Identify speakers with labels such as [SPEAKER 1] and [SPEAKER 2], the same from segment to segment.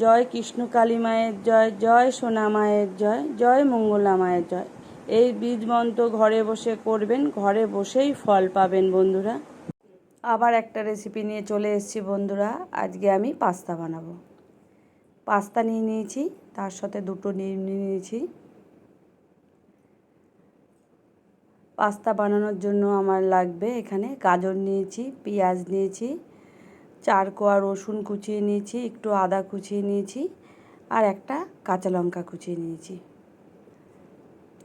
[SPEAKER 1] জয় কৃষ্ণ কালী মায়ের জয় জয় সোনা মায়ের জয় জয় মঙ্গলা মায়ের জয়। এই বীজ মন্ত্র ঘরে বসে করবেন, ঘরে বসেই ফল পাবেন বন্ধুরা। আবার একটা রেসিপি নিয়ে চলে এসেছি বন্ধুরা, আজকে আমি পাস্তা বানাবো। পাস্তা নিয়ে নিয়েছি, তার সাথে দুটো নিয়ে নিয়েছি। পাস্তা বানানোর জন্য আমার লাগবে এখানে গাজর নিয়েছি, পেঁয়াজ নিয়েছি চার কোয়া রসুন কুচিয়ে নিয়েছি, একটু আদা কুচিয়ে নিয়েছি আর একটা কাঁচা লঙ্কা কুচিয়ে নিয়েছি।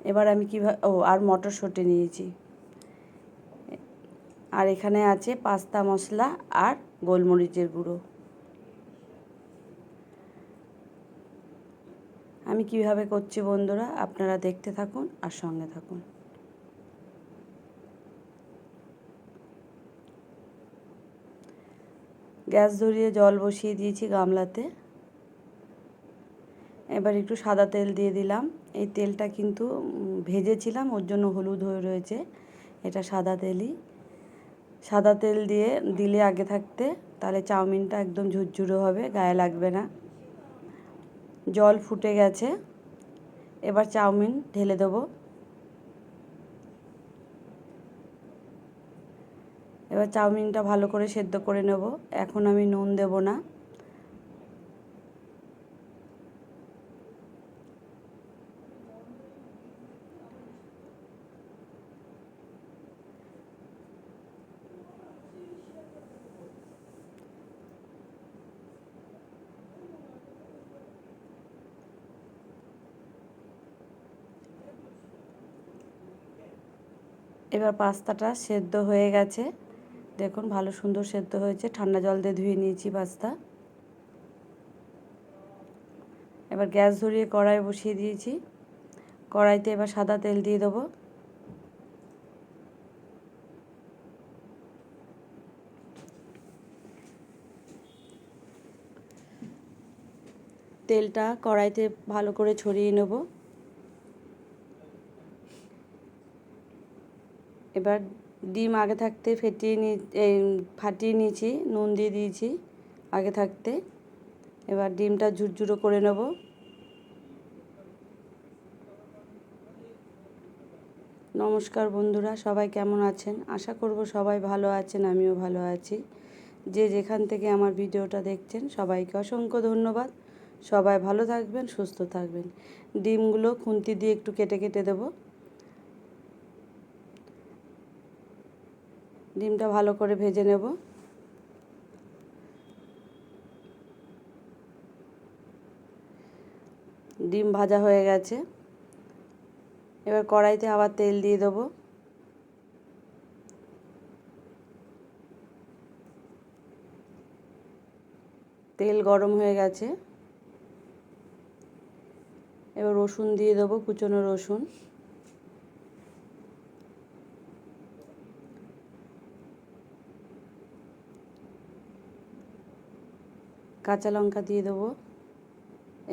[SPEAKER 1] এবার আমি কীভাবে ও, আর মটরশুঁটি নিয়েছি। আর এখানে আছে পাস্তা মশলা আর গোলমরিচের গুঁড়ো। আমি কীভাবে করছি বন্ধুরা, আপনারা দেখতে থাকুন আর সঙ্গে থাকুন। গ্যাস ধরিয়ে জল বসিয়ে দিয়েছি গামলাতে। এবার একটু সাদা তেল দিয়ে দিলাম। এই তেলটা কিন্তু ভেজেছিলাম, ওর জন্য হলুদ হয়ে রয়েছে। এটা সাদা তেলই। সাদা তেল দিয়ে দিলে আগে থাকতে, তাহলে চাউমিনটা একদম ঝুরঝুরো হবে, গায়ে লাগবে না। জল ফুটে গেছে। এবার চাউমিন ঢেলে দেবো। এবার চাউমিনটা ভালো করে সেদ্ধ করে নেব। এখন আমি নুন দেব না। এবার পাস্তাটা সেদ্ধ হয়ে গেছে। দেখুন, ভালো সুন্দর সেদ্ধ হয়েছে। ঠান্ডা জল দিয়ে ধুয়ে নিয়েছি পাস্তা। এবার গ্যাস ধরিয়ে কড়াই বসিয়ে দিয়েছি। কড়াইতে এবার সাদা তেল দিয়ে দেবো। তেলটা কড়াইতে ভালো করে ছড়িয়ে নেব। এবার ডিম আগে থাকতে ফেটিয়ে নিয়ে ফাটিয়ে নিয়েছি, নুন দিয়ে দিয়েছি আগে থাকতে। এবার ডিমটা ঝুরঝুরো করে নেব। নমস্কার বন্ধুরা, সবাই কেমন আছেন? আশা করব সবাই ভালো আছেন, আমিও ভালো আছি। যে যেখান থেকে আমার ভিডিওটা দেখছেন, সবাইকে অসংখ্য ধন্যবাদ। সবাই ভালো থাকবেন, সুস্থ থাকবেন। ডিমগুলো খুন্তি দিয়ে একটু কেটে কেটে দেবো। ডিমটা ভালো করে ভেজে নেব। ডিম ভাজা হয়ে গেছে। এবার কড়াইতে আবার তেল দিয়ে দেবো। তেল গরম হয়ে গেছে। এবার রসুন দিয়ে দেবো, কুচনো রসুন। কাঁচা লঙ্কা দিয়ে দেবো।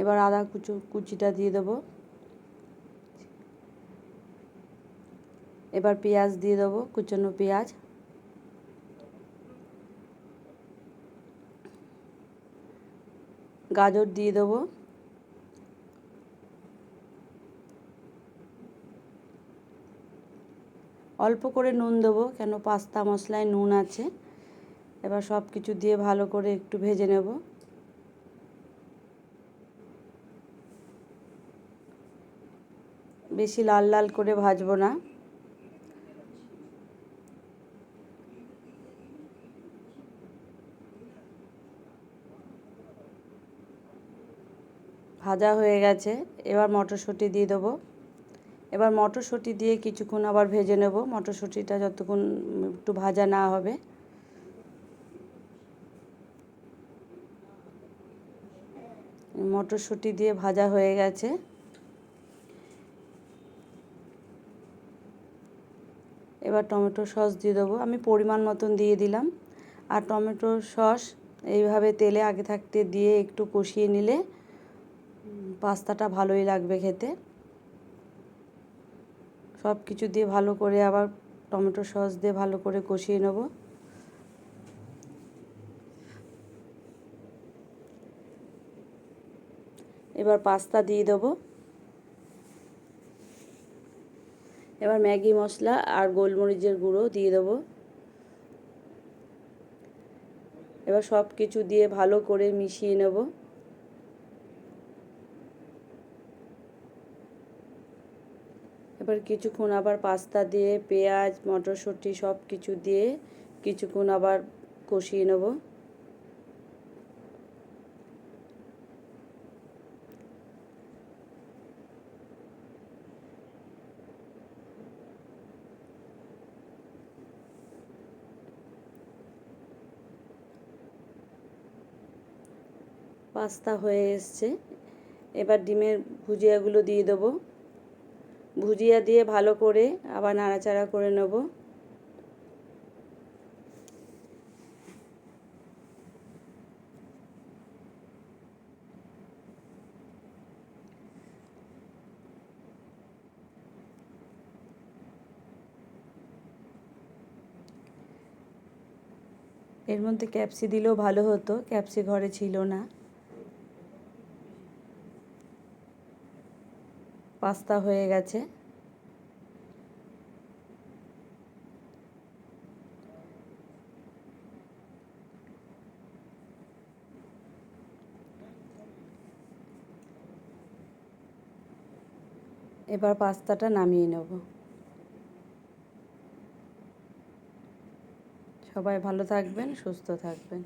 [SPEAKER 1] এবার আদা কুচু, কুচিটা দিয়ে দেবো। এবার পেঁয়াজ দিয়ে দেবো, কুচনো পেঁয়াজ। গাজর দিয়ে দেবো। অল্প করে নুন দেবো, কেন পাস্তা মশলায় নুন আছে। এবার সব কিছু দিয়ে ভালো করে একটু ভেজে নেব। বেশি লাল লাল করে ভাজবো না। ভাজা হয়ে গেছে, এবার মটরশুঁটি দিয়ে দেবো। এবার মটরশুঁটি দিয়ে কিছুক্ষণ আবার ভেজে নেব, মটরশুঁটিটা যতক্ষণ একটু ভাজা না হবে। মটরশুঁটি দিয়ে ভাজা হয়ে গেছে। এবার টমেটো সস দিয়ে দেবো। আমি পরিমাণ মতন দিয়ে দিলাম। আর টমেটো সস এইভাবে তেলে আগে থাকতে দিয়ে একটু কষিয়ে নিলে পাস্তাটা ভালোই লাগবে খেতে। সব কিছু দিয়ে ভালো করে আবার টমেটো সস দিয়ে ভালো করে কষিয়ে নেব। এবার পাস্তা দিয়ে দেবো। এবার ম্যাগি, মশলা আর গোলমরিচের গুঁড়ো দিয়ে দেবো। এবার সব কিছু দিয়ে ভালো করে মিশিয়ে নেব। এবার কিছুক্ষণ আবার পাস্তা দিয়ে, পেঁয়াজ, মটরশুঁটি সব কিছু দিয়ে কিছুক্ষণ আবার কষিয়ে নেব। পাস্তা হয়ে এসছে। এবার ডিমের ভুজিয়াগুলো দিয়ে দেবো। ভুজিয়া দিয়ে ভালো করে আবার নাড়াচাড়া করে নেব। এর মধ্যে ক্যাপসি দিলেও ভালো হতো, ক্যাপসি ঘরে ছিল না। পাস্তা হয়ে গেছে। এবার পাস্তাটা নামিয়ে নেব। সবাই ভালো থাকবেন সুস্থ থাকবেন।